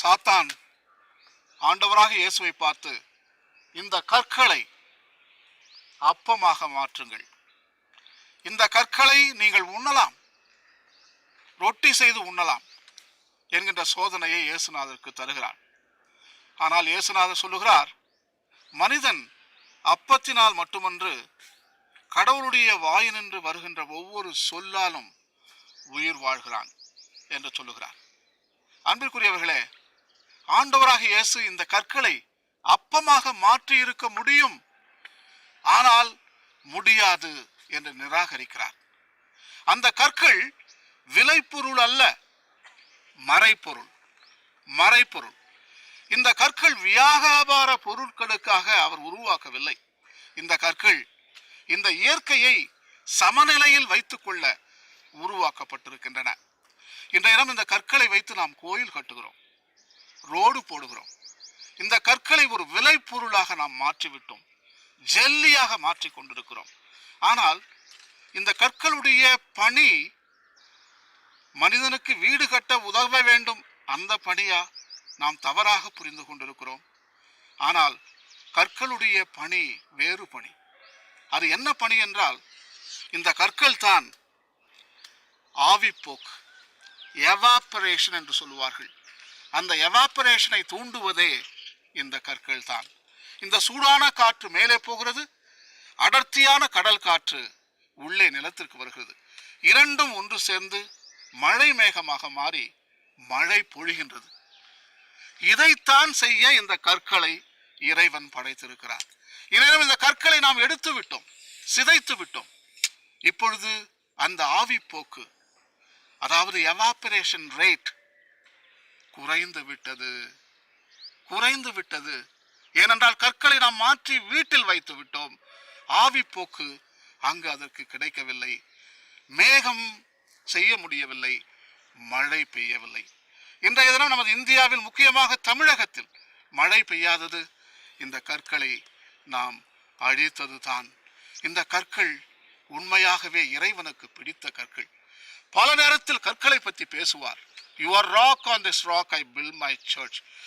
சாத்தான் ஆண்டவராக இயேசுவை பார்த்து இந்த கற்களை அப்பமாக மாற்றுங்கள். இந்த கற்களை நீங்கள் உண்ணலாம். ரொட்டி செய்து உண்ணலாம் என்கின்ற சோதனையை இயேசுநாதருக்கு தருகிறார். ஆனால் இயேசுநாதர் சொல்லுகிறார் மனிதன் அப்பத்தினால் மட்டுமன்று கடவுளுடைய வாயினின்று வருகின்ற ஒவ்வொரு சொல்லாலும் உயிர் வாழ்கிறான் என்று சொல்லுகிறார். அன்பிற்குரியவர்களே ஆண்டவராக இயேசு இந்த கற்களை அப்பமாக மாற்றி இருக்க முடியும். ஆனால் முடியாது என்று நிராகரிக்கிறார். அந்த கற்கள் விலைப்பொருள் அல்ல மறைப்பொருள் மறைப்பொருள் இந்த கற்கள் வியாபார பொருட்களுக்காக அவர் உருவாக்கவில்லை. இந்த கற்கள் இந்த இயற்கையை சமநிலையில் வைத்துக்கொள்ள உருவாக்கப்பட்டிருக்கின்றன. இன்றைய இந்த கற்களை வைத்து நாம் கோயில் கட்டுகிறோம். ரோடு போடுகிறோம். இந்த கற்களை ஒரு விலை பொருளாக நாம் மாற்றிவிட்டோம். ஜெல்லியாக மாற்றிக் கொண்டிருக்கிறோம். ஆனால் இந்த கற்களுடைய பணி மனிதனுக்கு வீடு கட்ட உதவ வேண்டும். அந்த பணியா நாம் தவறாக புரிந்து கொண்டிருக்கிறோம். ஆனால் கற்களுடைய பணி வேறு பணி. அது என்ன பணி என்றால் இந்த கற்கள் தான் ஆவிப்போக்கு எவாப்பரேஷன் என்று சொல்லுவார்கள். அந்த எவாப்பரேஷனை தூண்டுவதே இந்த கற்கள் தான். இந்த சூடான காற்று மேலே போகிறது அடர்த்தியான கடல் காற்று உள்ளே நிலத்திற்கு வருகிறது. இரண்டும் ஒன்று சேர்ந்து மழை மேகமாக மாறி மழை பொழிகின்றது. இதைத்தான் செய்ய இந்த கற்களை இறைவன் படைத்திருக்கிறார். இறைவன் இந்த கற்களை நாம் எடுத்து விட்டோம் சிதைத்து விட்டோம். இப்பொழுது அந்த ஆவிப்போக்கு அதாவது எவாப்பரேஷன் ரேட் குறைந்து விட்டது. குறைந்து விட்டது. ஏனென்றால் கற்களை நாம் மாற்றி வீட்டில் வைத்து விட்டோம். ஆவிப்போக்கு அங்கு அதற்கு கிடைக்கவில்லை. மேகம் செய்ய முடியவில்லை. மழை பெய்யவில்லை. இன்றைய தினம் நமது இந்தியாவில் முக்கியமாக தமிழகத்தில் மழை பெய்யாதது. இந்த கற்களை நாம் அழித்தது தான். இந்த கற்கள் உண்மையாகவே இறைவனுக்கு பிடித்த கற்கள். பல நேரத்தில் கற்களை பற்றி பேசுவார். You are rock, on this rock I build my church.